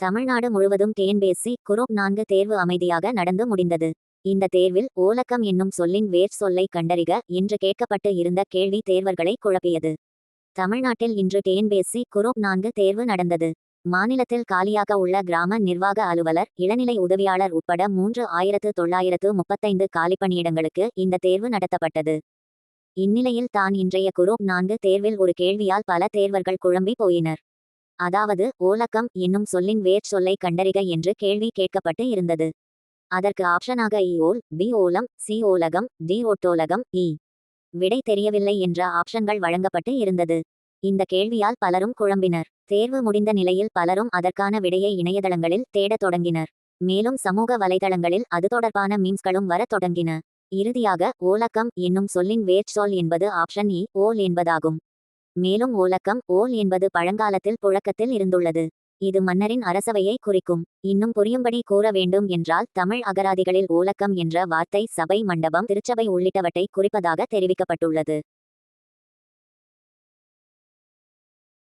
தமிழ்நாடு முழுவதும் TNPSC group நான்கு தேர்வு அமைதியாக நடந்து முடிந்தது. இந்த தேர்வில் ஓலக்கம் என்னும் சொல்லின் வேர் சொல்லை கண்டறிக என்று கேட்கப்பட்டு இருந்த கேள்வி தேர்வர்களை குழப்பியது. தமிழ்நாட்டில் இன்று டிஎன்பிஎஸ்சி குரூப் நான்கு தேர்வு நடந்தது. மாநிலத்தில் காலியாக உள்ள கிராம நிர்வாக அலுவலர் இளநிலை உதவியாளர் உட்பட மூன்று ஆயிரத்து தொள்ளாயிரத்து முப்பத்தைந்து காலிப்பணியிடங்களுக்கு இந்த தேர்வு நடத்தப்பட்டது. இந்நிலையில் தான் இன்றைய குரூப் நான்கு தேர்வில் ஒரு கேள்வியால் பல தேர்வர்கள் குழம்பி போயினர். அதாவது ஓலக்கம் என்னும் சொல்லின் வேர் சொல்லை கண்டறிக என்று கேள்வி கேட்கப்பட்டு இருந்தது. அதற்கு ஆப்ஷனாக இ ஓல் பி ஓலம் சி ஓலகம் டி ஒட்டோலகம் இ. விடை தெரியவில்லை என்ற ஆப்ஷன்கள் வழங்கப்பட்டு இருந்தது. இந்த கேள்வியால் பலரும் குழம்பினர். தேர்வு முடிந்த நிலையில் பலரும் அதற்கான விடையை இணையதளங்களில் தேடத் தொடங்கினர். மேலும் சமூக வலைதளங்களில் அது தொடர்பான மீம்ஸ்களும் வரத் தொடங்கின. இறுதியாக ஓலக்கம் என்னும் சொல்லின் வேர்ச்சொல் என்பது ஆப்ஷன் இ ஓல் என்பதாகும். மேலும் ஓலக்கம் ஓல் என்பது பழங்காலத்தில் புழக்கத்தில் இருந்துள்ளது. இது மன்னரின் அரசவையை குறிக்கும். இன்னும் புரியும்படி கூற வேண்டும் என்றால் தமிழ் அகராதிகளில் ஓலக்கம் என்ற வார்த்தை சபை மண்டபம் திருச்சபை உள்ளிட்டவற்றை குறிப்பதாக தெரிவிக்கப்பட்டுள்ளது.